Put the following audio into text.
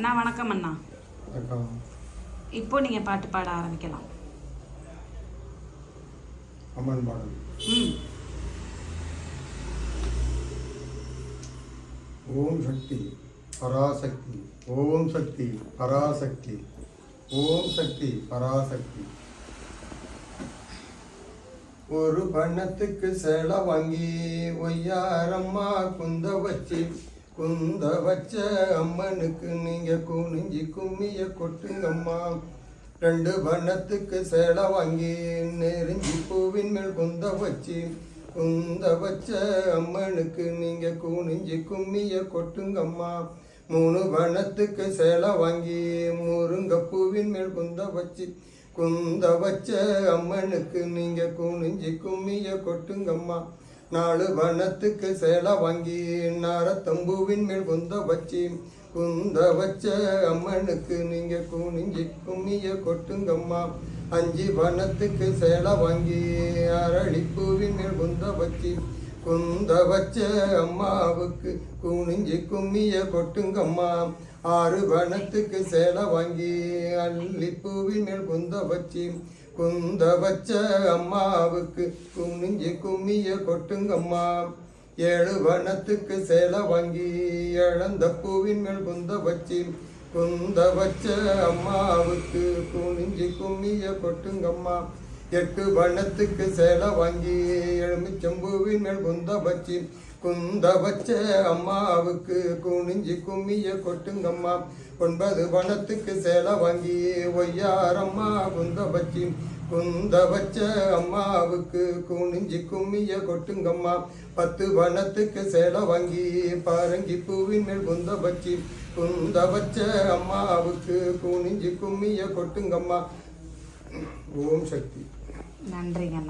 அண்ணா வணக்கம் அண்ணா. இப்போ நீங்கள் பாட்டு பாட ஆரம்பிக்கலாம். அம்மன் பாடல். ஓம் சக்தி பராசக்தி ஓம் சக்தி பராசக்தி ஓம் சக்தி பராசக்தி. ஒரு பண்ணத்துக்கு சேலை வாங்கி ஒய்யாரம்மா குந்த வச்சு குந்த வச்ச அம்மனுக்கு நீங்கள் குனிஞ்சி கும்மிய கொட்டுங்கம்மா. ரெண்டு வண்ணத்துக்கு சேலை வாங்கி நெருஞ்சி பூவின் மேல் குந்த வச்சு குந்த வச்ச அம்மனுக்கு நீங்கள் குனிஞ்சி கும்மிய கொட்டுங்கம்மா. மூணு வனத்துக்கு சேலை வாங்கி முருங்க பூவின் மேல் குந்த வச்சு குந்த வச்ச அம்மனுக்கு நீங்கள் குனிஞ்சி கும்மிய கொட்டுங்கம்மா. நாலு வனத்துக்கு சேல வாங்கி தம்புவின் மேல் குந்த வச்சி குந்த வச்ச அம்மனுக்கு நீங்க குனிஞ்சி கும்மிய கொட்டுங்கம்மா. அஞ்சு வனத்துக்கு சேல வாங்கி அரளிப்பூவின் மேல் குந்த வச்சு குந்த வச்ச அம்மாவுக்கு குனிஞ்சி கும்மிய கொட்டுங்கம்மா. ஆறு வனத்துக்கு சேலை வாங்கி அள்ளிப்பூவின் மேல் குந்த வச்சி குந்த வச்ச அம்மாவுக்கு குனிஞ்சி கும்மிய கொட்டுங்கம்மா. ஏழு வனத்துக்கு சேலை வாங்கி இழந்த பூவின் மேல் குந்த வச்சி குந்த வச்ச அம்மாவுக்கு குனிஞ்சி கும்மிய கொட்டுங்கம்மா. எட்டு வண்ணத்துக்கு சேலை வாங்கி எலுமிச்சம்பூவின் மேல் குந்த வச்சு குந்த வச்ச அம்மாவுக்கு குனிஞ்சி கும்மிய கொட்டுங்கம்மா. ஒன்பது வனத்துக்கு சேலை வாங்கி ஒய்யாரம்மா குந்த வச்சு குந்த வச்ச அம்மாவுக்கு குனிஞ்சி கும்மிய கொட்டுங்கம்மா. பத்து வனத்துக்கு சேலை வாங்கி பாரங்கி பூவின் மேல் குந்த வச்சு குந்த வச்ச அம்மாவுக்கு குனிஞ்சி கும்மிய கொட்டுங்கம்மா. ஓம் சக்தி. நன்றிங்கண்ணா.